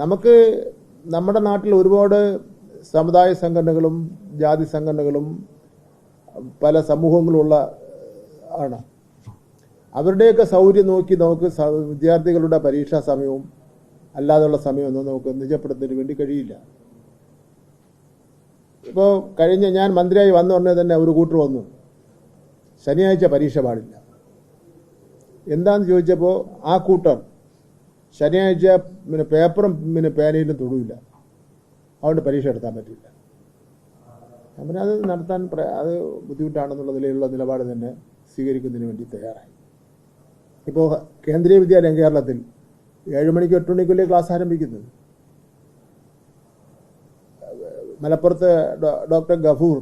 നമുക്ക് നമ്മുടെ നാട്ടിൽ ഒരുപാട് സമുദായ സംഘടനകളും ജാതി സംഘടനകളും പല സമൂഹങ്ങളുള്ള ആണ്. അവരുടെയൊക്കെ സൗകര്യം നോക്കി നമുക്ക് വിദ്യാർത്ഥികളുടെ പരീക്ഷാ സമയവും അല്ലാതെയുള്ള സമയമൊന്നും നമുക്ക് നിജപ്പെടുത്തുന്നതിന് വേണ്ടി കഴിയില്ല. ഇപ്പോൾ കഴിഞ്ഞ ഞാൻ മന്ത്രിയായി വന്ന ഉടനെ തന്നെ ഒരു കൂട്ടർ വന്നു. ശനിയാഴ്ച പരീക്ഷ പാടില്ല. എന്താന്ന് ചോദിച്ചപ്പോൾ ആ കൂട്ടർ ശനിയാഴ്ച പിന്നെ പേപ്പറും പിന്നെ പേനയിലും തൊടില്ല അതുകൊണ്ട് പരീക്ഷ എടുക്കാൻ പറ്റില്ല. അങ്ങനെ അത് നടത്താൻ അത് ബുദ്ധിമുട്ടാണെന്നുള്ള നിലയിലുള്ള നിലപാട് തന്നെ സ്വീകരിക്കുന്നതിന് വേണ്ടി തയ്യാറായി. ഇപ്പോൾ കേന്ദ്രീയ വിദ്യാലയം കേരളത്തിൽ ഏഴ് മണിക്ക് എട്ട് മണിക്കല്ലേ ക്ലാസ് ആരംഭിക്കുന്നത്? മലപ്പുറത്ത് ഡോക്ടർ ഗഫൂർ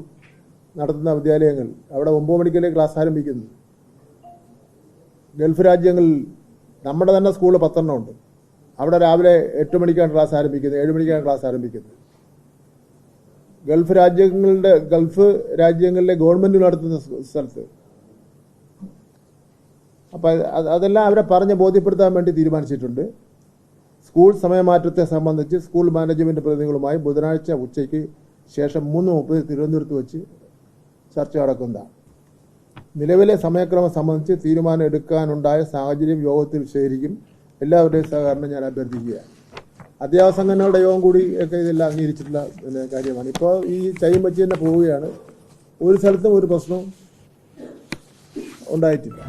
നടത്തുന്ന വിദ്യാലയങ്ങൾ അവിടെ ഒമ്പത് മണിക്കല്ലേ ക്ലാസ് ആരംഭിക്കുന്നത്? ഗൾഫ് രാജ്യങ്ങളിൽ നമ്മുടെ തന്നെ സ്കൂൾ പത്തെണ്ണം ഉണ്ട്. അവിടെ രാവിലെ എട്ട് മണിക്കാണ് ക്ലാസ് ആരംഭിക്കുന്നത് ഏഴ് മണിക്കാണ് ക്ലാസ് ആരംഭിക്കുന്നത്. ഗൾഫ് രാജ്യങ്ങളുടെ ഗൾഫ് രാജ്യങ്ങളിലെ ഗവൺമെന്റ് നടത്തുന്ന സ്ഥലത്ത്. അപ്പം അതെല്ലാം അവരെ പറഞ്ഞ് ബോധ്യപ്പെടുത്താൻ വേണ്ടി തീരുമാനിച്ചിട്ടുണ്ട്. സ്കൂൾ സമയമാറ്റത്തെ സംബന്ധിച്ച് സ്കൂൾ മാനേജ്മെന്റ് പ്രതിനിധികളുമായി ബുധനാഴ്ച ഉച്ചയ്ക്ക് ശേഷം മൂന്ന് മുപ്പത് തിരുവനന്തപുരത്ത് വെച്ച് ചർച്ച നടക്കുന്നതാണ്. നിലവിലെ സമയക്രമം സംബന്ധിച്ച് തീരുമാനം എടുക്കാനുണ്ടായ സാഹചര്യം യോഗത്തിൽ ശേഖരിക്കും എല്ലാവരുടെയും സഹകരണം ഞാൻ അഭ്യർത്ഥിക്കുകയാണ്. അധ്യാപക സംഘടനകളുടെ യോഗം കൂടി ഒക്കെ ഇതെല്ലാം അംഗീകരിച്ചിട്ടുള്ള കാര്യമാണ്. ഇപ്പോൾ ഈ ചൈം വെച്ച് തന്നെ പോവുകയാണ്. ഒരു സ്ഥലത്തും ഒരു പ്രശ്നവും ഉണ്ടായിട്ടില്ല.